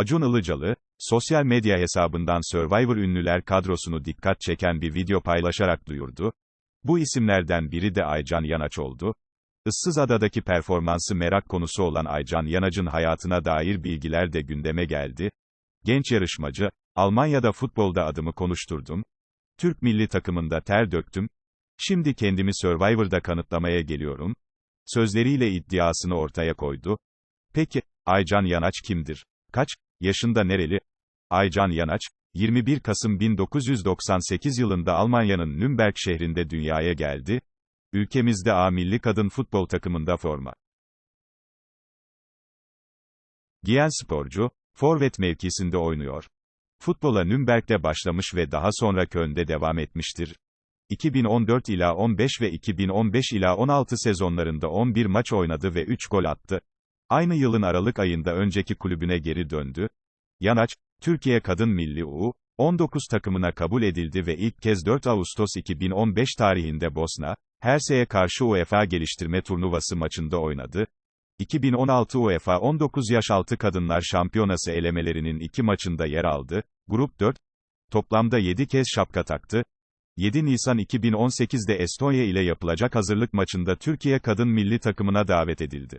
Acun Ilıcalı, sosyal medya hesabından Survivor ünlüler kadrosunu dikkat çeken bir video paylaşarak duyurdu. Bu isimlerden biri de Aycan Yanaç oldu. Issız Adadaki performansı merak konusu olan Aycan Yanaç'ın hayatına dair bilgiler de gündeme geldi. Genç yarışmacı, Almanya'da futbolda adımı konuşturdum. Türk milli takımında ter döktüm. Şimdi kendimi Survivor'da kanıtlamaya geliyorum. Sözleriyle iddiasını ortaya koydu. Peki, Aycan Yanaç kimdir? Kaç yaşında nereli? Aycan Yanaç, 21 Kasım 1998 yılında Almanya'nın Nürnberg şehrinde dünyaya geldi. Ülkemizde A milli kadın futbol takımında forma giyen sporcu, forvet mevkisinde oynuyor. Futbola Nürnberg'de başlamış ve daha sonra Köln'de devam etmiştir. 2014 ila 15 ve 2015 ila 16 sezonlarında 11 maç oynadı ve 3 gol attı. Aynı yılın Aralık ayında önceki kulübüne geri döndü. Yanaç, Türkiye Kadın Milli U19 takımına kabul edildi ve ilk kez 4 Ağustos 2015 tarihinde Bosna, Hersey'e karşı UEFA Geliştirme Turnuvası maçında oynadı. 2016 UEFA 19 yaş altı kadınlar şampiyonası elemelerinin iki maçında yer aldı. Grup 4, toplamda 7 kez şapka taktı. 7 Nisan 2018'de Estonya ile yapılacak hazırlık maçında Türkiye kadın milli takımına davet edildi.